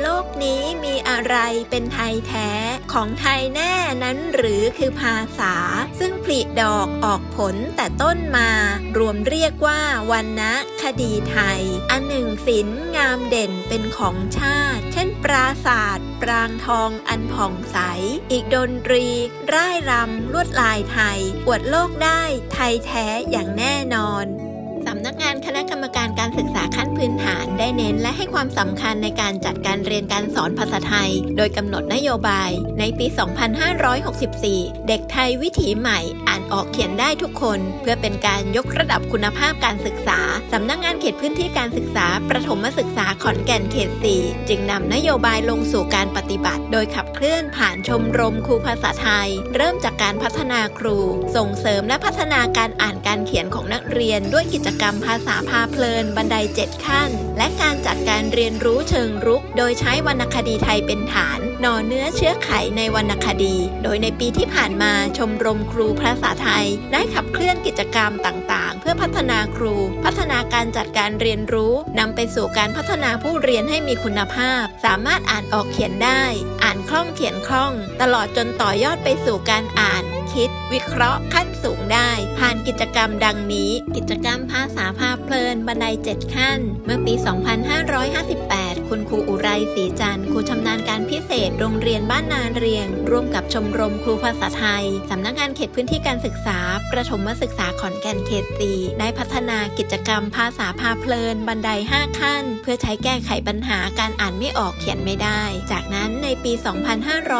โลกนี้มีอะไรเป็นไทยแท้ ของไทยแน่นั้นหรือคือภาษา ซึ่งผลิดอกออกผลแต่ต้นมา รวมเรียกว่าวันนะคดีไทย อันหนึ่งศิล์งามเด่นเป็นของชาติ เช่น ปราศาสตร์ปรางทองอันผ่องใส อีกดนตรี ร่ายรำลวดลายไทย อวดโลกได้ไทยแท้อย่างแน่นอน สำนักงานคณะกรรมการการศึกษาขั้นพื้นฐานได้เน้นและให้ความสำคัญในการจัดการเรียนการสอนภาษาไทย โดยกำหนดนโยบาย ในปี 2564 เด็กไทยวิถีใหม่อ่านออกเขียนได้ทุกคน เพื่อเป็นการยกระดับคุณภาพการศึกษา สำนักงานเขตพื้นที่การศึกษา ประถมศึกษาขอนแก่นเขต 4 จึงนำนโยบายลงสู่การปฏิบัติ โดยขับเคลื่อนผ่านชมรมครูภาษาไทย เริ่มจากการพัฒนาครู ส่งเสริมและพัฒนาการอ่านการเขียนของนักเรียนด้วยกิจกรรมภาษาพาเพลิน บันได 7 ขั้น และการจัดการเรียนรู้เชิงรุก โดยใช้วรรณคดีไทยเป็นฐาน หน่อเนื้อเชื้อไขในวรรณคดี โดยในปีที่ผ่านมาชมรมครูภาษาไทย ได้ขับเคลื่อนกิจกรรมต่างๆ เพื่อพัฒนาครู พัฒนาการจัดการเรียนรู้นำไปสู่การพัฒนาผู้เรียนให้มีคุณภาพ สามารถอ่านออกเขียนได้ อ่านคล่องเขียนคล่อง ตลอดจนต่อยอดไปสู่การอ่านคิด วิเคราะห์ขั้นสูงได้ ผ่านกิจกรรมดังนี้ กิจกรรมภาษาพาเพลินบันได7ขั้น เมื่อปี 2558 คุณครูอุไรศรีจันทร์ครูชำนาญการพิเศษ โรงเรียนบ้านนาเรียง ร่วมกับชมรมครูภาษาไทย สำนักงานเขตพื้นที่การศึกษา ประถมศึกษาขอนแก่นเขต4ได้พัฒนากิจกรรมภาษาพาเพลิน บันได 5 ขั้น เพื่อใช้แก้ไขปัญหาการอ่านไม่ออกเขียนไม่ได้ จากนั้นในปี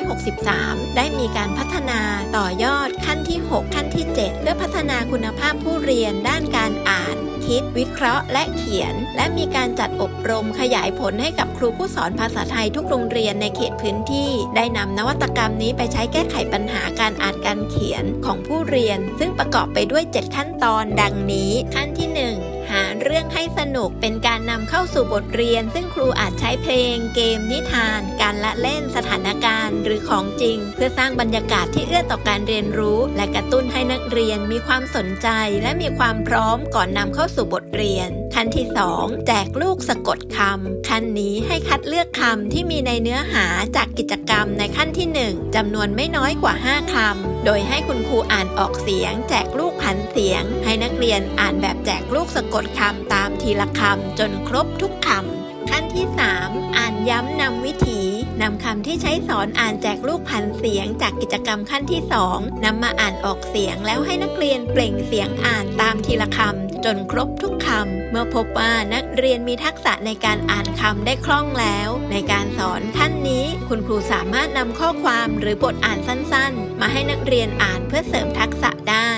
2563 ได้มีการพัฒนาต่อยอดขั้นที่ 6 ขั้นที่ 7 เพื่อพัฒนาคุณภาพผู้เรียนด้านการอ่าน คิด วิเคราะห์ และเขียน และมีการจัดอบรมขยายผลให้ให้กับครูผู้สอนภาษาไทยทุกโรงเรียนในเขตพื้นที่ ได้นำนวัตกรรมนี้ไปใช้แก้ไขปัญหาการอ่านการเขียนของผู้เรียน ซึ่งประกอบไปด้วย 7 ขั้นตอนดังนี้ ขั้นที่ 1หาเรื่องให้สนุกเป็นการนำเข้าสู่บทเรียน ซึ่งครูอาจใช้เพลง เกม นิทาน การละเล่นสถานการณ์ หรือของจริง เพื่อสร้างบรรยากาศที่เอื้อต่อการเรียนรู้ และกระตุ้นให้นักเรียนมีความสนใจ และมีความพร้อมก่อนนำเข้าสู่บทเรียน ขั้นที่ 2 แจกลูกสะกดคำขั้นนี้ให้คัดเลือกคำที่มีในเนื้อหาจากกิจกรรมในขั้นที่ 1จำนวนไม่น้อยกว่า 5คำโดยให้คุณครูอ่านออกเสียง แจกลูกขันเสียง ให้นักเรียนอ่านแบบแจกลูกสะกดคำตามทีละคำจนครบทุกคำขั้นที่ 3 อ่านย้ำนำวิถี นำคำที่ใช้สอนอ่านแจกลูกพันเสียงจากกิจกรรมขั้นที่ 2นำมาอ่านออกเสียงแล้วให้นักเรียนเปล่งเสียงอ่านตามทีละคำจนครบทุกคำ เมื่อพบว่านักเรียนมีทักษะในการอ่านคำได้คล่องแล้ว ในการสอนขั้นนี้ คุณครูสามารถนำข้อความหรือบทอ่านสั้นๆ มาให้นักเรียนอ่านเพื่อเสริมทักษะได้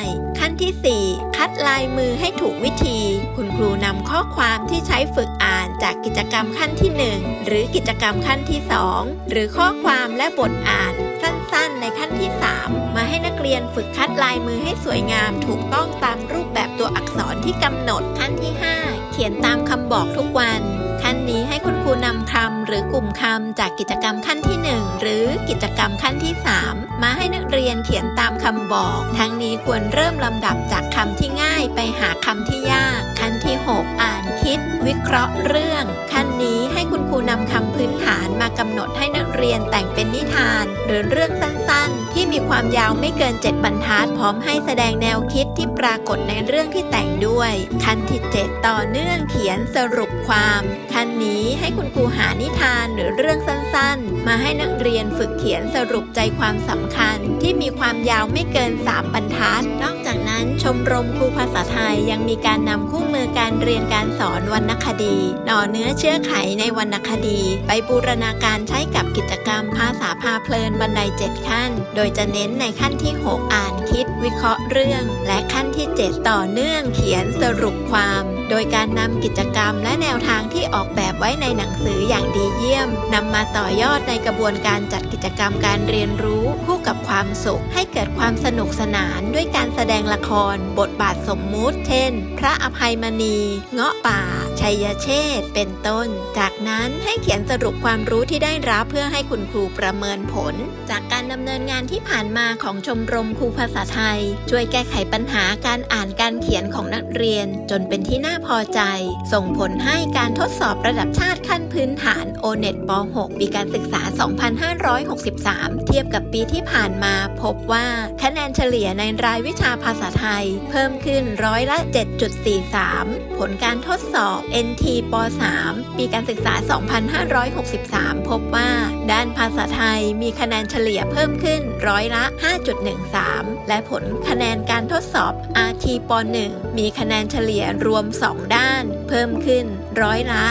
ที่ 4 คัดลายมือให้ถูกวิธี คุณครูนำข้อความที่ใช้ฝึกอ่านจากกิจกรรมขั้นที่ 1 หรือกิจกรรมขั้นที่ 2 หรือข้อความและบทอ่านสั้นๆ ในขั้นที่ 3 มาให้นักเรียนฝึกคัดลายมือให้สวยงาม ถูกต้องตามรูปแบบตัวอักษรที่กำหนดขั้นที่ 5 เขียนตามคำบอกทุกวัน ขั้นนี้ให้คุณครูนำคำหรือกลุ่มคำจากกิจกรรมขั้นที่ 1 หรือกิจกรรมขั้นที่ 3 มาให้นักเรียนเขียนตามคำบอก ทั้งนี้ควรเริ่มลำดับจากคำที่ง่ายไปหาคำที่ยาก ขั้นที่ 6 อ่านคิด วิเคราะห์เรื่อง ขั้นนี้ให้คุณครูนำคำพื้นฐานมากำหนดให้นัก เรียนแต่งเป็นนิทาน หรือเรื่องสั้นๆ ที่มีความยาวไม่เกิน 7 บรรทัด พร้อมให้แสดงแนวคิดที่ปรากฏในเรื่องที่แต่งด้วย ขั้นที่ 7 ต่อเนื่องเขียนสรุปความขั้นนี้ให้คุณครูหานิทานหรือเรื่องสั้นๆ มาให้นักเรียนฝึกเขียนสรุปใจความสำคัญ ที่มีความยาวไม่เกิน 3 บรรทัด นอกจากนั้นชมรมครูภาษาไทยยังมีการนำคู่มือการเรียนการสอนวรรณคดี หน่อเนื้อเชื้อไขในวรรณคดี ไปบูรณาการใช้กับกิจกรรมภาษาพาเพลินบันได 7 ขั้น โดยจะเน้นในขั้นที่ 6 อ่านคิดวิเคราะห์เรื่อง และขั้นที่ 7 ต่อเนื่องเขียนสรุปความ โดยการนำกิจกรรมและแนวทางที่ออกแบบไว้ในหนังสืออย่างดีเยี่ยมนำมาต่อยอดในกระบวนการจัดกิจกรรมการเรียนรู้คู่ กับความสุข ให้เกิดความสนุกสนานด้วยการแสดงละคร บทบาทสมมุติ เช่น พระอภัยมณี เงาะป่า ชัยเชษเป็นต้น จากนั้นให้เขียนสรุปความรู้ที่ได้รับเพื่อให้คุณครูประเมินผล จากการดำเนินงานที่ผ่านมาของชมรมครูภาษาไทย ช่วยแก้ไขปัญหาการอ่านการเขียนของนักเรียน จนเป็นที่น่าพอใจ ส่งผลให้การทดสอบระดับชาติขั้นพื้นฐาน o n e t ป .6 ปีการศึกษา 2563 เทียบกับปีที่ผ่านมาพบว่าคะแนนเฉลี่ยในรายวิชาภาษาไทย เพิ่มขึ้นร้อยละ 7.43 ผลการทดสอบ NT ป .3 ปีการศึกษา 2563 พบว่า ด้านภาษาไทยมีคะแนนเฉลี่ยเพิ่มขึ้นร้อยละ 5.13 และผลคะแนนการทดสอบ RT ป .1 มีคะแนนเฉลี่ยรวม 2 ด้าน เพิ่มขึ้นร้อยละ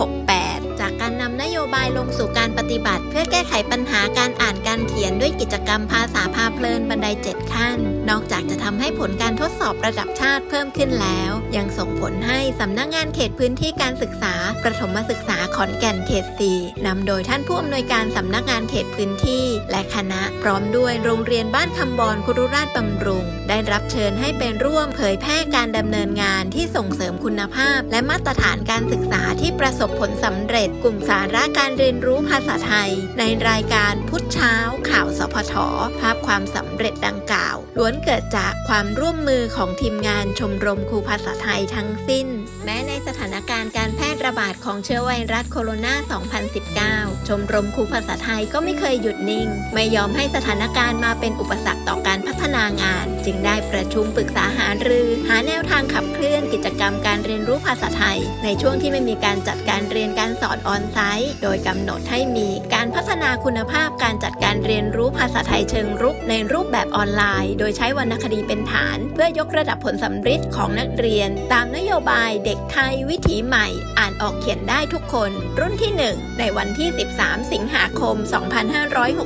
5.68 จากการนำนโย บายลงสู่การปฏิบัติ เพื่อแก้ไขปัญหาการอ่านการเขียนด้วยกิจกรรมภาษาพาเพลินบันได7ขั้น นอกจากจะทำให้ผลการทดสอบระดับชาติเพิ่มขึ้นแล้ว ยังส่งผลให้สำนักงานเขตพื้นที่การศึกษา ประถมศึกษาขอนแก่นเขต4นำโดยท่านผู้อำนวยการสำนักงานเขตพื้นที่ และคณะพร้อมด้วยโรงเรียนบ้านคำบอนคุรุราชบำรุง ได้รับเชิญให้เป็นร่วมเผยแพร่การดำเนินงานที่ส่งเสริมคุณภาพ และมาตรฐานการศึกษาที่ประสบผลสำเร็จกลุ่มสาระการเรียนรู้ภาษาไทย ในรายการพุทธเช้า ข่าวสพทภาพความสำเร็จดังกล่าว ล้วนเกิดจากความร่วมมือของทีมงานชมรมครูภาษาไทยทั้งสิ้น แม้ในสถานการณ์การแพร่ระบาดของเชื้อไวรัสโคโรนา 2019 ชมรมครูภาษาไทยก็ไม่เคยหยุดนิ่ง ไม่ยอมให้สถานการณ์มาเป็นอุปสรรคต่อการพัฒนางาน จึงได้ประชุมปรึกษาหารือ หาแนวทางขับเคลื่อนกิจกรรมการเรียนรู้ภาษาไทย ในช่วงที่ไม่มีการจัดการเรียนการสอนออนไซต์โดยกำหนดให้มีการพัฒนาคุณภาพการจัดการเรียนรู้ภาษาไทยเชิงรุกในรูปแบบออนไลน์ โดยใช้วรรณคดีเป็นฐาน เพื่อยกระดับผลสำฤทธิ์ของนักเรียน ตามนโยบายเด็กไทยวิถีใหม่ อ่านออกเขียนได้ทุกคน รุ่นที่ 1 ในวันที่ 13 สิงหาคม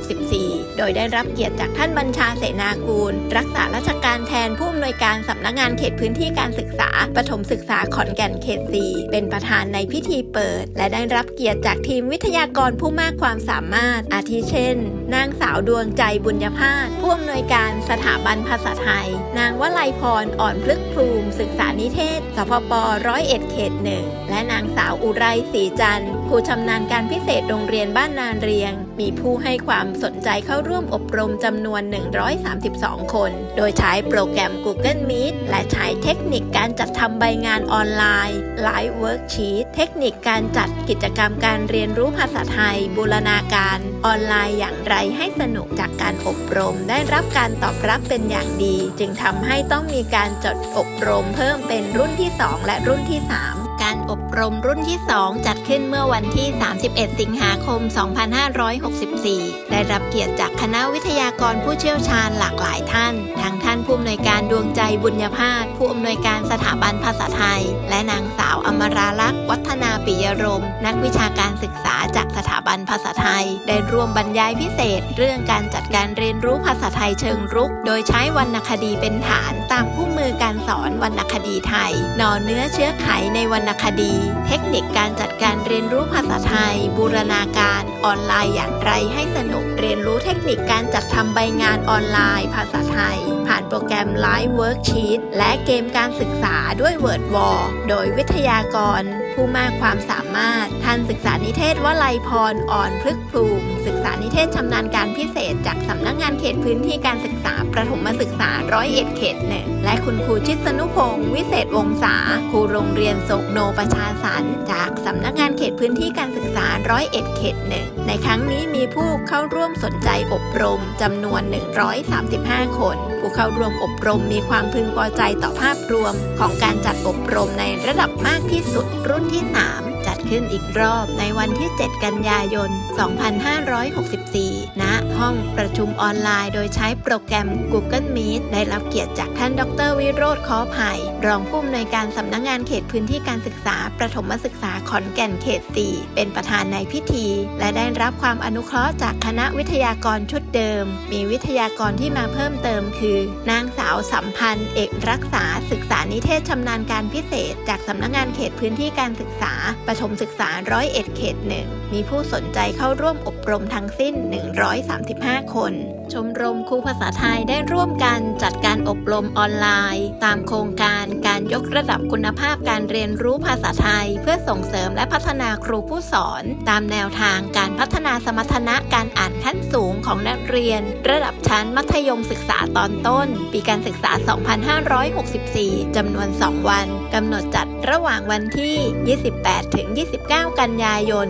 2564 โดยได้รับเกียรติจากท่านบัญชาเสนากูล รักษาราชการแทนผู้อำนวยการสำนักงานเขตพื้นที่การศึกษาปฐมศึกษาขอนแก่นเขต 4 เป็นประธานในพิธีเปิด และได้รับเกียรติจากทีมวิทยากรผู้มากความสามารถ อาทิเช่น นางสาวดวงใจบุญญภาสผู้อำนวยการสถาบันภาษาไทย นางวลัยพรอ่อนพลึกพลูมศึกษานิเทศ สพปร้อยเอ็ดเขตหนึ่งและนางสาวอุไรศรีจันทร์ผู้ชำนาญการพิเศษโรงเรียนบ้านนานเรียง มีผู้ให้ความสนใจเข้าร่วมอบรมจำนวน 132 คน โดยใช้โปรแกรม Google Meet และใช้เทคนิคการจัดทำใบงานออนไลน์ Live Worksheet เทคนิคการจัดกิจกรรมการเรียนรู้ภาษาไทย บูรณาการออนไลน์อย่างไรให้สนุกจากการอบรม ได้รับการตอบรับเป็นอย่างดี จึงทำให้ต้องมีการจดอบรมเพิ่มเป็นรุ่นที่ 2 และรุ่นที่ 3 การอบ รมรุ่นที่ 2 จัดขึ้นเมื่อวันที่ 31 สิงหาคม 2564 ได้รับเกียรติจากคณะวิทยากรผู้เชี่ยวชาญหลากหลายท่าน ทั้งท่านผู้อำนวยการดวงใจบุญญภาสผู้อำนวยการสถาบันภาษาไทย และนางสาวอมราลักษณ์วัฒนาปิยรม นักวิชาการศึกษาจากสถาบันภาษาไทย ได้ร่วมบรรยายพิเศษ เรื่องการจัดการเรียนรู้ภาษาไทยเชิงรุก โดยใช้วรรณคดีเป็นฐานตามคู่มือการสอนวรรณคดีไทยหน่อเนื้อเชื้อไขในวรรณคดีเทคนิคการจัดการเรียนรู้ภาษาไทย บูรณาการออนไลน์อย่างไรให้สนุก เรียนรู้เทคนิคการจัดทำใบงานออนไลน์ ภาษาไทย ผ่านโปรแกรม Live Worksheet และเกมการศึกษาด้วย Word Wall โดยวิทยากร ผู้มากความสามารถท่านศึกษานิเทศวลัยพรอ่อนพฤกษ์ภูมศึกษานิเทศชำนาญการพิเศษ จากสำนักงานเขตพื้นที่การศึกษาประถมศึกษาร้อยเอ็ดเขตหนึ่งและคุณครูชิดสนุพงศ์วิเศษวงศาครูโรงเรียนโศกโนประชาสรรจากสำนักงานเขตพื้นที่การศึกษาร้อยเอ็ดเขตหนึ่งในครั้งนี้มีผู้เข้าร่วมสนใจอบรมจำนวน 135 คน ผู้เข้าร่วมอบรมมีความพึงพอใจต่อภาพรวม ของการจัดอบรมในระดับมากที่สุดรุ่นที่ 3 จัดขึ้นอีกรอบในวันที่ 7 กันยายน 2564 ณ ห้องประชุมออนไลน์ โดยใช้โปรแกรม Google Meet ได้รับเกียรติจากท่านดรวิโรธคอภัย รองผู้อำนวยการสำนักงานเขตพื้นที่การศึกษา ประถมศึกษาขอนแก่นเขต 4 เป็นประธานในพิธี และได้รับความอนุเคราะห์จากคณะวิทยากรชุดเดิม มีวิทยากรที่มาเพิ่มเติมคือ นางสาวสัมพันธ์ เอกรักษา ศึกษานิเทศชำนาญการพิเศษ จากสำนักงานเขตพื้นที่การศึกษา ประถมศึกษาร้อยเอ็ดเขตหนึ่งมีผู้สนใจเข้าร่วมอบรมทั้งสิ้น35 คน ชมรมครูภาษาไทยได้ร่วมกันจัดการอบรมออนไลน์ ตามโครงการการยกระดับคุณภาพการเรียนรู้ภาษาไทย เพื่อส่งเสริมและพัฒนาครูผู้สอน ตามแนวทางการพัฒนาสมรรถนะการอ่านขั้นสูงของนักเรียน ระดับชั้นมัธยมศึกษาตอนต้น ปีการศึกษา 2564 จำนวน 2 วันกำหนดจัดระหว่างวันที่ 28 ถึง 29 กันยายน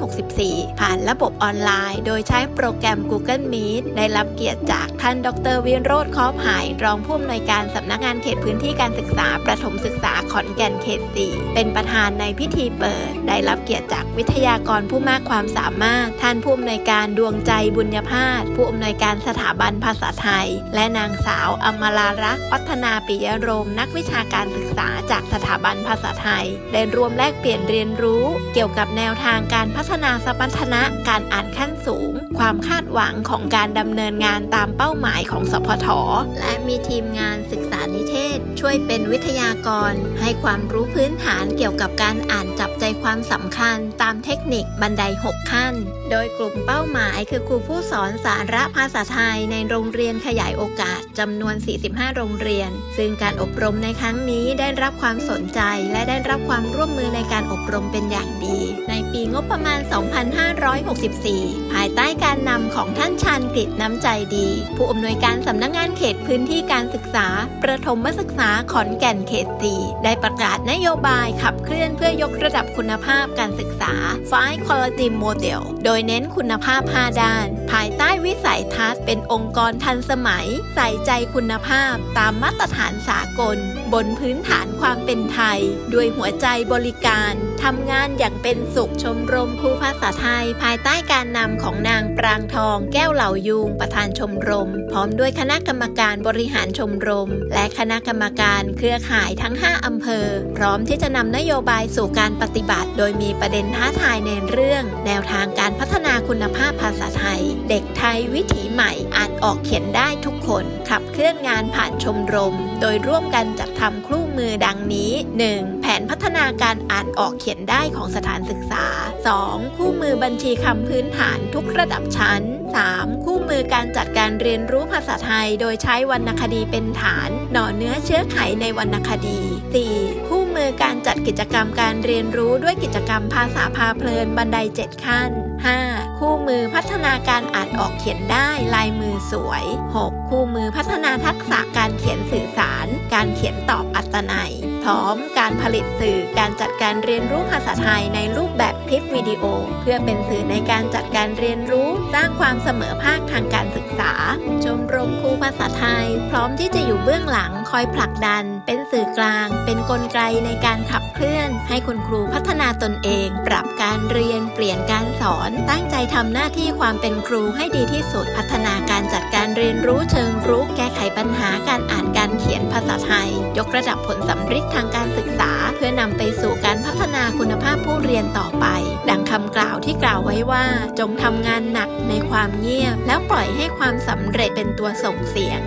2564 ผ่านระบบออนไลน์ โดยใช้โปรแกรม Google Meet ได้รับเกียรติจากท่านดรวิโรธคอบหายรองผู้อำนวยการสำนักงานเขตพื้นที่การศึกษาประถมศึกษาขอนแก่นเขต4เป็นประธานในพิธีเปิด ได้รับเกียรติจากวิทยากรผู้มากความสามารถ ท่านผู้อำนวยการดวงใจบุญญพาสผู้อำนวยการสถาบันภาษาไทย และนางสาวอมรารักษ์พัฒนาปิยรมนักวิชาการศึกษาจากสถาบันภาษาไทยได้รวมแลกเปลี่ยนเรียนรู้ เกี่ยวกับแนวทางการพัฒนาสมรรถนะการอ่านขั้นสูงความคาดหวังของการดำเนินงานตามเป้าหมายของสพท และมีทีมงานศึกษานิเทศ ช่วยเป็นวิทยากร ให้ความรู้พื้นฐานเกี่ยวกับการอ่านจับใจความสำคัญ ตามเทคนิคบันได 6 ขั้น โดยกลุ่มเป้าหมายคือครูผู้สอนสาระภาษาไทยในโรงเรียนขยายโอกาสจำนวน 45 โรงเรียน ซึ่งการอบรมในครั้งนี้ได้รับความสนใจและได้รับความร่วมมือในการอบรมเป็นอย่างดี ในปีงบประมาณ 2564 ภายใต้การนำของท่านชาญกฤษน้ำใจดี ผู้อำนวยการสำนักงงานเขตพื้นที่การศึกษา ประถมศึกษาขอนแก่นเขต4ได้ประกาศนโยบายขับเคลื่อนเพื่อยกระดับคุณภาพการศึกษา Five Quality Model โดยเน้นคุณภาพ 5 ด้าน ภายใต้วิสัยทัศน์เป็นองค์กรทันสมัย ใส่ใจคุณภาพ ตามมาตรฐานสากล บนพื้นฐานความเป็นไทย ด้วยหัวใจบริการทำงานอย่างเป็นสุขชมรมครูภาษาไทย ภายใต้การนำของนางปรางทองแก้วเหล่ายูงประธานชมรม พร้อมด้วยคณะกรรมการบริหารชมรม และคณะกรรมการเครือข่ายทั้ง 5 อำเภอ พร้อมที่จะนำนโยบายสู่การปฏิบัติ โดยมีประเด็นท้าทายในเรื่อง แนวทางการพัฒ นาคุณภาพภาษาไทย เด็กไทยวิถีใหม่อ่านออกเขียนได้ทุกคน ขับเคลื่อนงานผ่านชมรม โดยร่วมกันจัดทำคู่มือดังนี้ 1. แผนพัฒนาการอ่านออกเขียนได้ของสถานศึกษา 2. คู่มือบัญชีคำพื้นฐานทุกระดับชั้น 3. คู่มือการจัดการเรียนรู้ภาษาไทย โดยใช้วรรณคดีเป็นฐาน หน่อเนื้อเชื้อไขในวรรณคดี 4. คู่ มือการจัดกิจกรรมการเรียนรู้ด้วยกิจกรรมภาษาพาเพลินบันได 7 ขั้น 5. คู่มือพัฒนาการอ่านออกเขียนได้ลายมือสวย 6. คู่มือพัฒนาทักษะการเขียนสื่อสาร การเขียนตอบอัตนัย พร้อมการผลิตสื่อการจัดการเรียนรู้ภาษาไทยในรูปแบบคลิปวิดีโอ เพื่อเป็นสื่อในการจัดการเรียนรู้สร้างความเสมอภาคทางการศึกษา ชมรมครูภาษาไทย พร้อมที่จะอยู่เบื้องหลังคอยผลักดัน เป็นสื่อกลาง เป็นนกลไกในการขับเคลื่อน ให้คุณครูพัฒนาตนเอง ปรับการเรียนเปลี่ยนการสอน ตั้งใจทำหน้าที่ความเป็นครูให้ดีที่สุด พัฒนาการจัดการเรียนรู้เชิงรุกแก้ไขปัญหาการอ่านการเขียนภาษาไทย ยกระดับผลสำฤทธิ์ทางการศึกษา เพื่อนำไปสู่การพัฒนาคุณภาพผู้เรียนต่อไป ดังคำกล่าวที่กล่าวไว้ว่า จงทำงานหนักในความเงียบ แล้วปล่อยให้ความสำเร็จเป็นตัวส่งเสียง